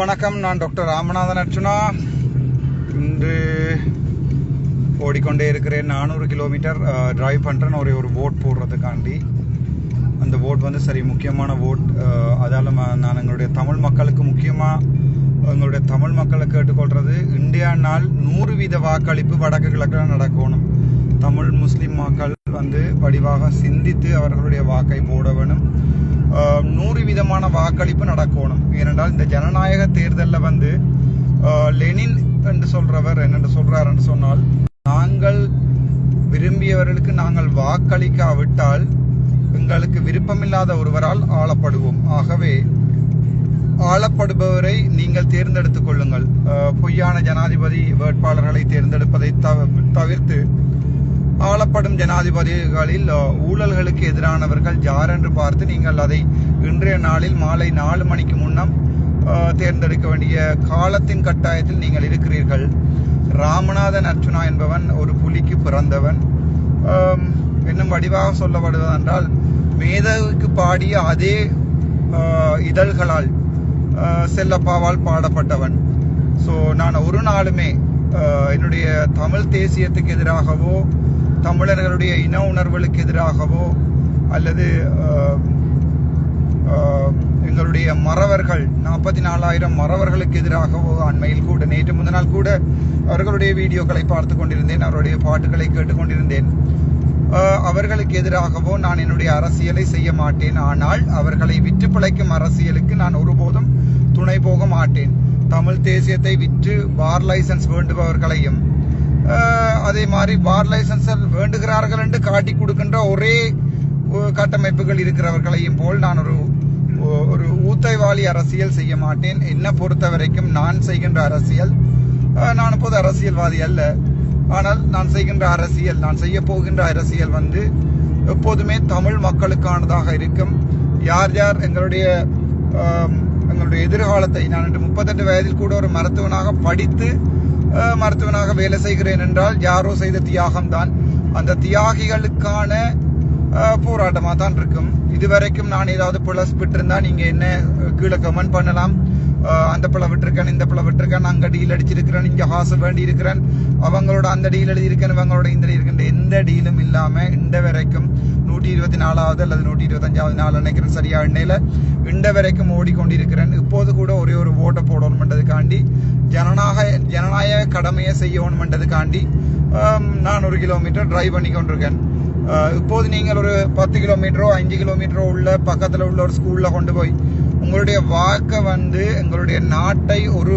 வணக்கம். நான் டாக்டர் ராமநாதன் அர்ச்சுனா இன்று ஓடிக்கொண்டே இருக்கிறேன். நானூறு கிலோமீட்டர் டிரைவ் பண்ணுறேன் ஒரே ஒரு ஓட் போடுறதுக்காண்டி. அந்த ஓட் வந்து சரி முக்கியமான ஓட் அதால் நான் எங்களுடைய தமிழ் மக்களுக்கு முக்கியமாக எங்களுடைய தமிழ் மக்களை கேட்டுக்கொள்கிறது இந்தியா நாள் நூறு வீத வாக்களிப்பு வடக்கு கிழக்கில் நடக்கணும். தமிழ் முஸ்லீம் மக்கள் வந்து வடிவாக சிந்தித்து அவர்களுடைய வாக்கை போட வேணும். நூறு விதமான வாக்களிப்பு நடக்கணும். ஏனென்றால் இந்த ஜனநாயக தேர்தலில் வந்து லெனின் என்று சொல்றவர் என்னென்று சொல்றார் என்று சொன்னால் நாங்கள் விரும்பியவர்களுக்கு நாங்கள் வாக்களிக்காவிட்டால் எங்களுக்கு விருப்பமில்லாத ஒருவரால் ஆளப்படுவோம். ஆகவே ஆளப்படுபவரை நீங்கள் தேர்ந்தெடுத்துக் கொள்ளுங்கள். பொய்யான ஜனாதிபதி வேட்பாளர்களை தேர்ந்தெடுப்பதை தவிர்த்து ஆளப்படும் ஜனாதிபதிகளில் ஊழல்களுக்கு எதிரானவர்கள் யார் என்று பார்த்து நீங்கள் அதை இன்றைய நாளில் மாலை நாலு மணிக்கு முன்னம் தேர்ந்தெடுக்க வேண்டிய காலத்தின் கட்டாயத்தில் நீங்கள் இருக்கிறீர்கள். ராமநாதன் அர்ச்சுனா என்பவன் ஒரு புலிக்கு பிறந்தவன். என்னும் இன்னும் வடிவாக சொல்லப்படுவதென்றால் மேதவுக்கு பாடிய அதே இதழ்களால் செல்லப்பாவால் பாடப்பட்டவன். ஸோ நான் ஒரு நாளுமே என்னுடைய தமிழ் தேசியத்துக்கு எதிராகவோ தமிழர்களுடைய இன உணர்வுகளுக்கு எதிராகவோ அல்லது எங்களுடைய மறவர்கள் நாற்பத்தி நாலாயிரம் மறவர்களுக்கு எதிராகவோ அண்மையில் கூட நேற்று முந்தினால் கூட அவர்களுடைய வீடியோக்களை பார்த்து கொண்டிருந்தேன் அவருடைய பாட்டுகளை கேட்டுக்கொண்டிருந்தேன். அவர்களுக்கு எதிராகவோ நான் என்னுடைய அரசியலை செய்ய மாட்டேன். ஆனால் அவர்களை விற்று பிழைக்கும் அரசியலுக்கு நான் ஒருபோதும் துணை போக மாட்டேன். தமிழ் தேசியத்தை விற்று பார் லைசன்ஸ் வேண்டுபவர்களையும் அதே மாதிரி பார் லைசன்ஸ் வேண்டுகிறார்கள் என்று காட்டி கொடுக்கின்ற ஒரே கட்டமைப்புகள் இருக்கிறவர்களையும் போல் நான் ஒரு ஒரு ஊத்தைவாளி அரசியல் செய்ய மாட்டேன். என்னை பொறுத்த வரைக்கும் நான் செய்கின்ற அரசியல் நான் இப்போது அரசியல்வாதி அல்ல. ஆனால் நான் செய்கின்ற அரசியல் நான் செய்ய போகின்ற அரசியல் வந்து எப்போதுமே தமிழ் மக்களுக்கானதாக இருக்கும். யார் யார் எங்களுடைய எங்களுடைய எதிர்காலத்தை நான் இன்று முப்பத்தெட்டு வயதில் கூட ஒரு மருத்துவனாக படித்து மருத்துவனாக வேலை செய்கிறேன் என்றால் யாரோ செய்த தியாகம் தான் அந்த தியாகிகளுக்கான போராட்டமாக தான் இருக்கும். இதுவரைக்கும் நான் ஏதாவது பிளஸ் விட்டுருந்தா நீங்க என்ன கீழே கமெண்ட் பண்ணலாம். அந்த பிள்ளை விட்டுருக்கேன் இந்த பிள்ளை விட்டுருக்கேன் அங்க டீல் அடிச்சிருக்கிறேன் இங்க ஹாசல் வேண்டி இருக்கிறேன் அவங்களோட அந்த டீல் எழுதியிருக்கேன் இவங்களோட இந்த டீல் இருக்கின்ற எந்த டீலும் இல்லாம இந்த வரைக்கும் நூற்றி இருபத்தி நாலாவது அல்லது நூற்றி இருபத்தஞ்சாவது நாள் நினைக்கிறேன் சரியா எண்ணெயில். இண்ட வரைக்கும் ஓடிக்கொண்டிருக்கிறேன். இப்போது கூட ஒரே ஒரு ஓட்டை போடணுமென்றதுக்காண்டி ஜனநாயக ஜனநாயக கடமையை செய்யணுமென்றதுக்காண்டி நான் ஒரு கிலோமீட்டர் டிரைவ் பண்ணி கொண்டிருக்கேன். இப்போது நீங்கள் ஒரு பத்து கிலோமீட்டரோ அஞ்சு கிலோமீட்டரோ உள்ள பக்கத்தில் உள்ள ஒரு ஸ்கூலில் கொண்டு போய் உங்களுடைய வாக்கை வந்து எங்களுடைய நாட்டை ஒரு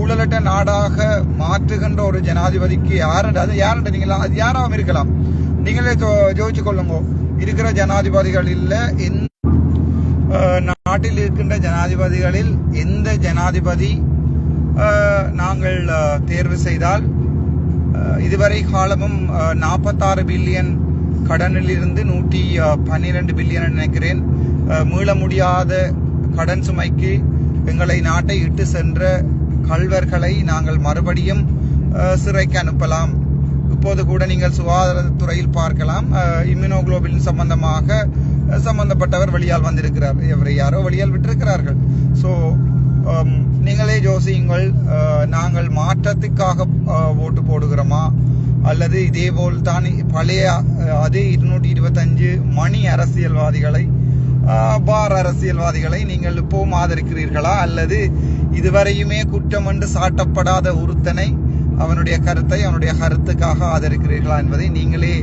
ஊழலட்ட நாடாக மாற்றுகின்ற ஒரு ஜனாதிபதிக்கு யாருண்டு அது யாருண்டு நீங்கள் அது யாராவும் இருக்கலாம். நீங்களே ஜோதிச்சு கொள்ளுங்க. இருக்கிற ஜனாதிபதிகளில் எந்த நாட்டில் இருக்கின்ற ஜனாதிபதிகளில் எந்த ஜனாதிபதி நாங்கள் தேர்வு செய்தால் இதுவரை காலமும் நாற்பத்தாறு பில்லியன் கடனில் இருந்து நூற்றி பன்னிரெண்டு பில்லியன் நினைக்கிறேன். மீள முடியாத கடன் சுமைக்கு எங்களை நாட்டை இட்டு சென்ற கல்வர்களை நாங்கள் மறுபடியும் சிறைக்கு அனுப்பலாம். இப்போது கூட நீங்கள் சுகாதாரத்துறையில் பார்க்கலாம். இம்யூனோகுளோபின் சம்பந்தமாக சம்பந்தப்பட்டவர் வெளியால் வந்திருக்கிறார். இவரை யாரோ வெளியால் விட்டிருக்கிறார்கள். ஸோ நீங்களே யோசியுங்கள் நாங்கள் மாற்றத்துக்காக ஓட்டு போடுகிறோமா? அல்லது இதே போல் தான் பழைய அதே இருநூற்றி இருபத்தஞ்சு மணி அரசியல்வாதிகளை பார் அரசியல்வாதிகளை நீங்கள் இப்போவும் ஆதரிக்கிறீர்களா? அல்லது இதுவரையுமே குற்றம் என்று சாட்டப்படாத ஒருத்தனை அவனுடைய கருத்தை அவனுடைய கருத்துக்காக ஆதரிக்கிறீர்களா என்பதை நீங்களே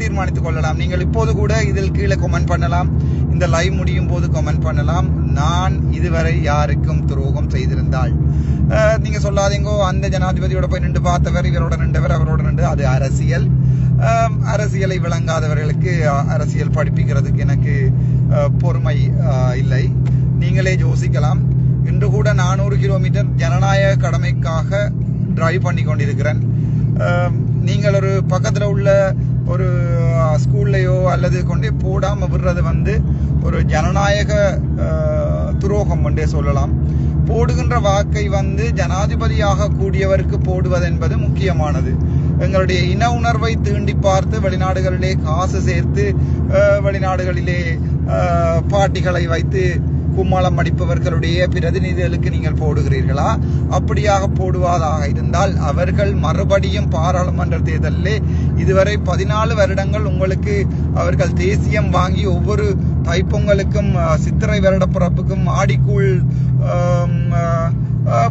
தீர்மானித்துக் கொள்ளலாம். நீங்கள் இப்போது கூட இதில் கீழே கமெண்ட் பண்ணலாம். இந்த லைவ் முடியும் போது கமெண்ட் பண்ணலாம். நான் இதுவரை யாருக்கும் துரோகம் செய்திருந்தால். நீங்க சொல்லாதீங்கோ. அந்த ஜனாதிபதியோட போய் நின்று பார்த்தவர் இவரோட நின்றவர் அவரோட நின்று. அது அரசியல். அரசியலை விளங்காதவர்களுக்கு அரசியல் படிப்பிக்கிறதுக்கு எனக்கு பொறுமை இல்லை. நீங்களே யோசிக்கலாம். இன்று கூட நானூறு கிலோமீட்டர் ஜனநாயக கடமைக்காக டிரைவ் பண்ணி கொண்டிருக்கிறேன் நீங்கள் ஒரு பக்கத்தில் உள்ள ஒரு ஸ்கூல்லையோ அல்லது கொண்டே போடாமல் விடுறது வந்து ஒரு ஜனநாயக துரோகம் என்றே சொல்லலாம். போடுகின்ற வாக்கை வந்து ஜனாதிபதியாக கூடியவருக்கு போடுவது என்பது முக்கியமானது. எங்களுடைய இன உணர்வை தீண்டி பார்த்து வெளிநாடுகளிலே காசு சேர்த்து வெளிநாடுகளிலே பாட்டிகளை வைத்து கும்மாளம் அடிப்பவர்களுடைய பிரதிநிதிகளுக்கு நீங்கள் போடுகிறீர்களா? அப்படியாக போடுவதாக இருந்தால் அவர்கள் மறுபடியும் பாராளுமன்ற தேர்தலில் இதுவரை பதினாலு வருடங்கள் உங்களுக்கு அவர்கள் தேசியம் வாங்கி ஒவ்வொரு தைப்பொங்கலுக்கும் சித்திரை வருடப்பிறப்புக்கும் ஆடிக்கூழ்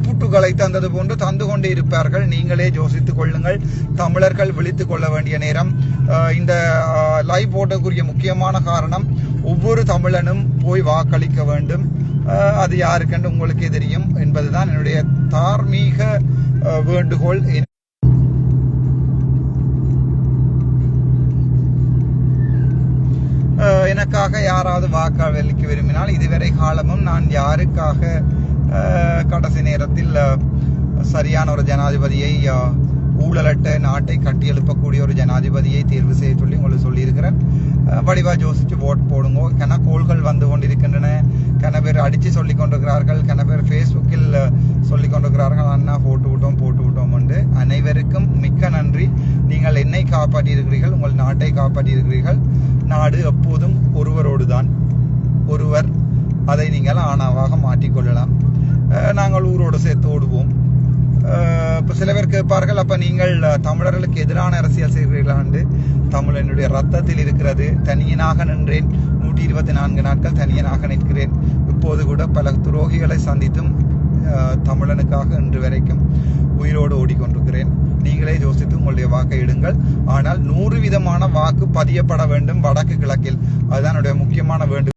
புட்டுகளை தந்தது போன்று தந்து கொண்டே இருப்பார்கள். நீங்களே யோசித்துக் கொள்ளுங்கள். தமிழர்கள் விழித்துக் கொள்ள வேண்டிய நேரம். இந்த லைவ் போட்டக்குரிய முக்கியமான காரணம் ஒவ்வொரு தமிழனும் போய் வாக்களிக்க வேண்டும். அது யாருக்கென்று உங்களுக்கே தெரியும் என்பதுதான் என்னுடைய தார்மீக வேண்டுகோள். எனக்காக யாராவது வாக்களிக்க விரும்பினால் இதுவரை காலமும் நான் யாருக்காக கடைசி நேரத்தில் சரியான ஒரு ஜனாதிபதியை ஊழலட்ட நாட்டை கட்டியெழுப்பக்கூடிய ஒரு ஜனாதிபதியை தேர்வு செய்ய சொல்லி உங்களுக்கு சொல்லியிருக்கிறேன். வடிவா யோசிச்சு ஓட் போடுங்க. கன கோள்கள் வந்து கொண்டிருக்கின்றன. கன பேர் அடிச்சு சொல்லி கொண்டிருக்கிறார்கள். கன பேர் ஃபேஸ்புக்கில் சொல்லி கொண்டிருக்கிறார்கள். அண்ணா போட்டு விட்டோம் போட்டு விட்டோம் அனைவரும் காப்பாற்றியிருக்கிறீர்கள் உங்கள் நாட்டை காப்பாற்றியிருக்கிறீர்கள். நாடு எப்போதும் ஒருவரோடு தான் ஒருவர் அதை நீங்கள் ஆணாவாக மாற்றிக்கொள்ளலாம். நாங்கள் ஊரோடு சேர்த்து ஓடுவோம். இப்போ சில பேர் கேட்பார்கள் அப்போ நீங்கள் தமிழர்களுக்கு எதிரான அரசியல் செய்கிறீர்களாண்டு? தமிழ் என்னுடைய ரத்தத்தில் இருக்கிறது தனியனாக நின்றேன். நூற்றி இருபத்தி நான்கு நாட்கள் தனியனாக நிற்கிறேன். இப்போது கூட பல துரோகிகளை சந்தித்தும் தமிழனுக்காக இன்று வரைக்கும் உயிரோடு ஓடிக்கொண்டிருக்கிறேன். நீங்களே யோசித்து உங்களுடைய வாக்கை இடுங்கள். ஆனால் நூறு விதமான வாக்கு பதியப்பட வேண்டும் வடக்கு கிழக்கில். அதுதான் முக்கியமான வேண்டும்